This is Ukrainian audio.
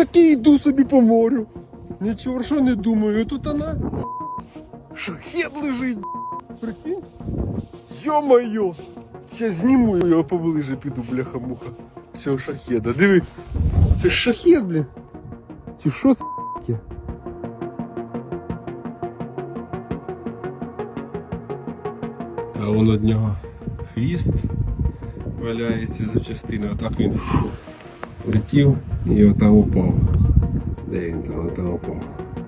такий йду собі по морю. Нічого що не думаю, тут вона. Шахет лежить. Прикинь? Йо-моє! Сейчас зніму його поближе піду, бляха-муха. Цього шахеда. Диви. Це шахет, блін. Чи що це? А вон од нього хвіст валяється запчастини. Отак він фу, летів e eu tava o pau. Daí é, então eu tava o pau.